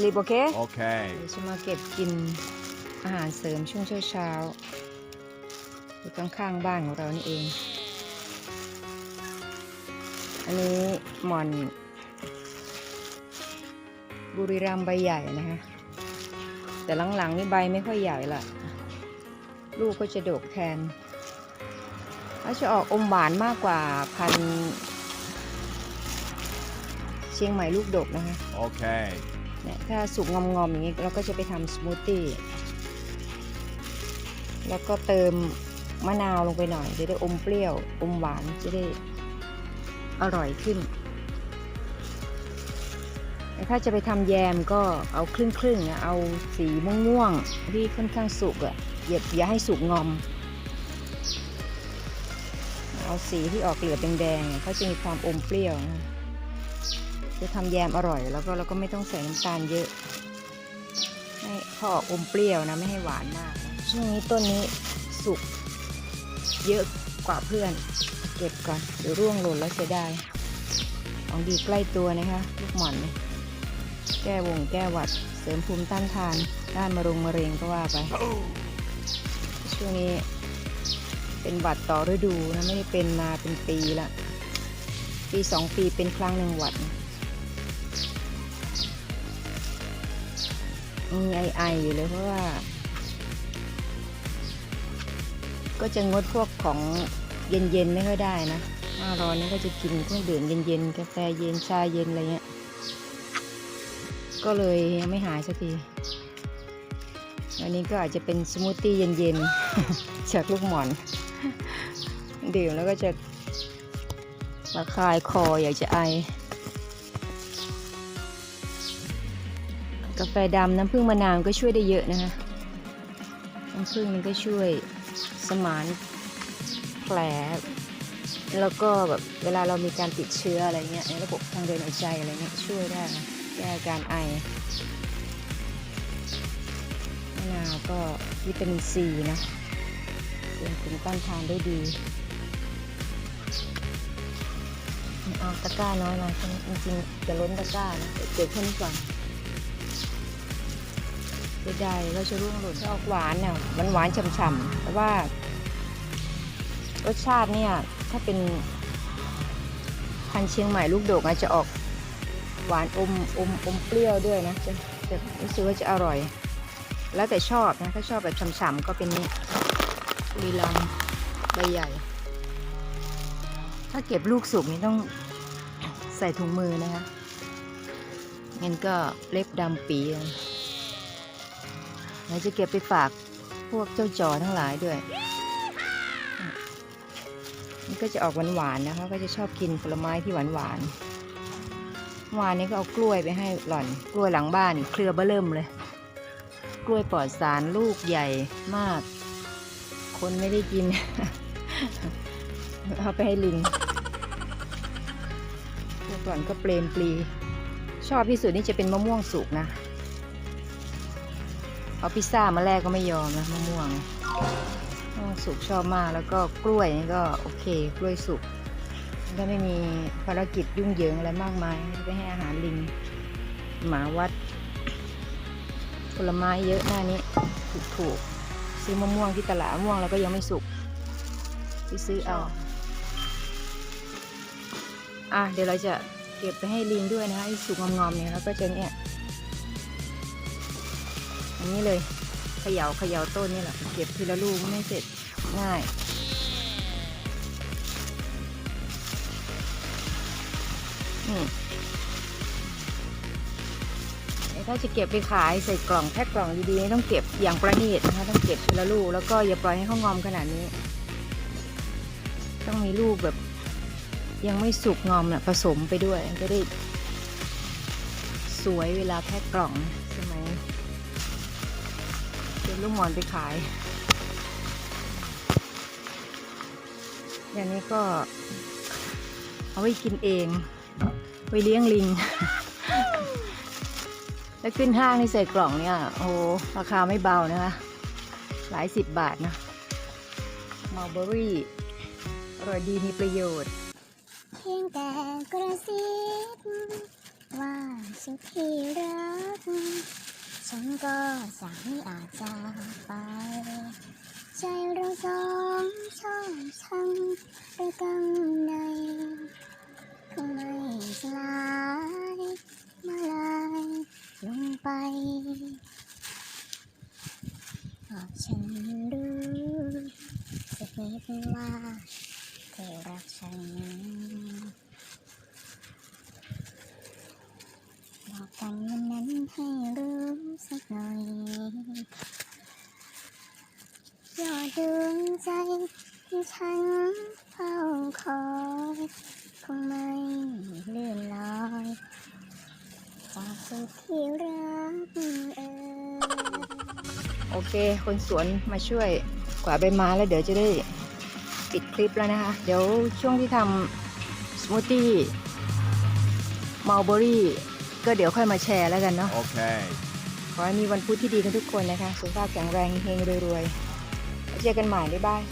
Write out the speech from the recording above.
sleep okay Okay. เดี๋ยวจะมาเก็บกินอาหารเสริมช่วงเช้าๆอยู่ข้างๆบ้านของเรานี่เอง อันนี้หม่อน บุรีรัมย์ใบใหญ่นะคะ แต่หลังๆนี่ใบไม่ค่อยใหญ่ละลูกก็จะดกแทนแล้วจะออกอมหวานมากกว่าพันธุ์เชียงใหม่ลูกดกนะคะ Okay. เนี่ยถ้าสุกงอมๆอย่างนี้เราก็จะไปทำสมูทตี้แล้วก็เติมมะนาวลงไปหน่อยจะได้อมเปรี้ยวอมหวานจะได้อร่อยขึ้นแต่ถ้าจะไปทำแยมก็เอาครึ่งครึ่งๆนะเอาสีม่วงๆที่ค่อนข้างสุกอะ่ะอย่าอย่าให้สุกงอม เอาสีที่ออกเหลือบแดงๆเขาจะมีความอมเปรี้ยวนะ จะทำแยมอร่อย แล้วก็เราก็ไม่ต้องใส่น้ำตาลเยอะให้พอออกอมเปรี้ยวนะไม่ให้หวานมากช่วงนี้ต้นนี้สุกเยอะกว่าเพื่อน เก็บก่อนเดี๋ยวร่วงหล่นแล้วเสียดายของดีใกล้ตัวนะคะลูกหม่อนแก้วงแก้หวัด เสริมภูมิต้านทานด้านมะรงมะเร็งก็ว่าไป ช่วงนี้เป็นหวัดต่อฤดูนะไม่ได้เป็นมาเป็นปีละปีสองปีเป็นครั้งหนึ่งหวัด มีไอไออยู่เลยเพราะว่า ก็จะงดพวกของเย็นๆไม่ค่อยได้นะหน้าร้อนนี่ก็จะกินเครื่องดื่มเย็นๆกาแฟเย็นชาเย็นอะไรเงี้ย ก็เลยยังไม่หายสักทีวันนี้ก็อาจจะเป็นสมูทตี้เย็นๆ จากลูกหมอน ดื่มแล้วก็จะระคายคออยากจะไอ กาแฟดำน้ำผึ้งมะนาวก็ช่วยได้เยอะนะคะน้ำผึ้งมันก็ช่วยสมานแผล แล้วก็แบบเวลาเรามีการติดเชื้ออะไรเงี้ยในระบบทางเดินหายใจอะไรเงี้ยช่วยได้นะแก้อาการไอมะนาวก็วิตามินซีนะเป็นภูมิต้านทานได้ดีเอาตะกร้าน้อยมาจริงๆจะล้นตะกร้านะเดี๋ยวเก็บแค่นี้ก่อน เสียดายเราจะร่วงหล่นออกหวานเนี่ยมันหวานฉ่ำๆแต่ว่ารสชาติเนี่ยถ้าเป็นพันเชียงใหม่ลูกโดกอาจจะออกหวานอมอมอมเปรี้ยวด้วยนะจะจะรู้สึกว่าจะอร่อย แล้วแต่ชอบนะถ้าชอบแบบฉ่ำๆก็เป็นนี่ลีลำใบใหญ่ ถ้าเก็บลูกสุกนี่ต้องใส่ถุงมือนะคะงั้นก็เล็บดำปีเล ยเราจะเก็บไปฝากพวกเจ้าจอทั้งหลายด้วย มันก็จะออกหวานๆนะคะ ก็จะชอบกินผลไม้ที่หวานๆวานนี้ก็เอากล้วยไปให้หล่อน กล้วยหลังบ้านเครือเบ้อเริ่มเลย กล้วยปลอดสารลูกใหญ่มาก คนไม่ได้กิน เอาไปให้ลิงพวกหล่อนก็เปลมปลี ชอบที่สุดนี่จะเป็นมะม่วงสุกนะ เอาพิซซ่ามาแลกก็ไม่ยอมนะมะม่วงมะม่วงสุกชอบมากแล้วก็กล้วยนี่ก็โอเค กล้วยสุกก็ไม่มีภารกิจยุ่งเหยิงอะไรมากมายไปให้อาหารลิงหมาวัด ผลไม้เยอะหน้านี้ถูกถูกๆซื้อมะม่วงที่ตลาดมะม่วงแล้วก็ยังไม่สุกไปซื้อเอาอะเดี๋ยวเราจะเก็บไปให้ลิงด้วยนะคะไอ้สุกงอมๆเนี่ยแล้วก็จะเนี่ย อันนี้เลยเขย่าเขย่าต้นนี่แหละเก็บทีละลูกไม่เสร็จง่ายนี่ถ้าจะเก็บไปขายใส่กล่องแพ็คกล่องดีๆต้องเก็บอย่างประณีตนะคะต้องเก็บทีละลูกแล้วก็อย่าปล่อยให้เขางอมขนาดนี้ ต้องมีลูกแบบ ยังไม่สุกงอมน่ะผสมไปด้วยจะได้สวยเวลาแพ็คกล่องใช่ไหม ลูกหมอนไปขาย อย่างนี้ก็ เอาไว้กินเอง ไว้เลี้ยงลิง แล้วขึ้นห้างนี่ใส่กล่องเนี่ย โอ้ ราคาไม่เบานะคะ หลายสิบบาทนะมัลเบอรี่อร่อยดีมีประโยชน์เพียงแต่กระซิบว่าสุดที่รัก ฉันก็จะไม่อาจจะไป ใจเราสองชอบช้ำระกันในคงไม่สลายมาลายลงไปเพราะฉันรู้สักนิดว่าเธอรักฉัน บอกกันวันนั้นให้รู้สักหน่อย ยอดดวงใจที่ฉัน เฝ้าคอยคงไม่เลื่อนลอยจากสุดที่รักเอ่ยโอเค คนสวนมาช่วยกวาดใบไม้แล้วเดี๋ยวจะได้ปิดคลิปแล้วนะคะ เดี๋ยวช่วงที่ทำสมูทตี้มัลเบอรี่ก็เดี๋ยวค่อยมาแชร์แล้วกันเนาะ Okay. ขอให้มีวันพุธที่ดีกันทุกคนนะคะ สุขภาพแข็งแรงเฮงๆรวยๆแล้วเจอกันใหม่บ๊ายบาย